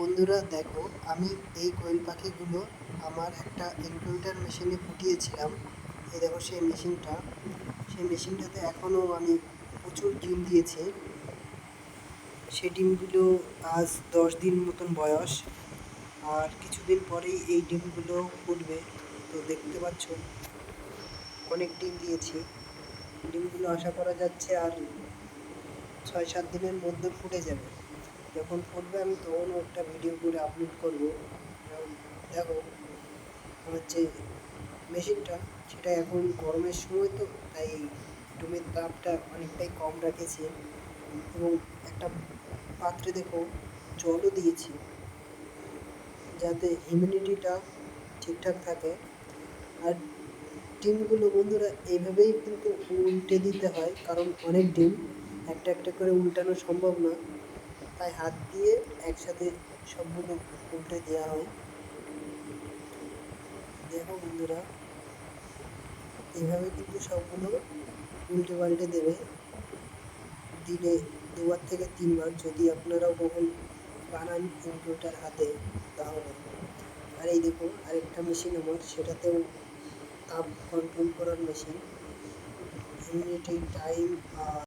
বন্ধুরা, দেখো, আমি এই কোয়েল পাখিগুলো আমার একটা ইনকিউবেটর মেশিনে ফুটিয়েছিলাম। এই দেখো, সেই মেশিনটা। সেই মেশিনটাতে এখনও আমি প্রচুর ডিম দিয়েছে। সেই ডিমগুলো আজ দশ দিন মতন বয়স, আর কিছুদিন পরেই এই ডিমগুলো ফুটবে। তো দেখতে পাচ্ছ, অনেক ডিম দিয়েছি। ডিমগুলো আশা করা যাচ্ছে আর ছয় সাত দিনের মধ্যে ফুটে যাবে। যখন ফুটবে আমি তখনও একটা ভিডিও করে আপলোড করব। দেখো আমার যে মেশিনটা সেটা এখন গরমের সময় তো, তাই রুমের তাপটা অনেকটাই কম রাখেছি। এবং একটা পাত্রে দেখো জলও দিয়েছি, যাতে হিউমিডিটিটা ঠিকঠাক থাকে। আর ডিমগুলো বন্ধুরা, এইভাবেই কিন্তু উল্টে দিতে হয়, কারণ অনেক ডিম একটা একটা করে উল্টানো সম্ভব না। তাই হাত দিয়ে একসাথে সবগুলো উল্টে দেওয়া হয়। দেখো বন্ধুরা এইভাবে কিন্তু সবগুলো উল্টে পাল্টে দেবে। দিনে দুবার থেকে তিনবার যদি আপনারাও কখন বানান কম্পিউটার হাতে, তাহলে। আর এই দেখো, আরেকটা মেশিন আমার, সেটাতেও তাপ কন্ট্রোল করার মেশিন ইমিউনিটি টাইম আর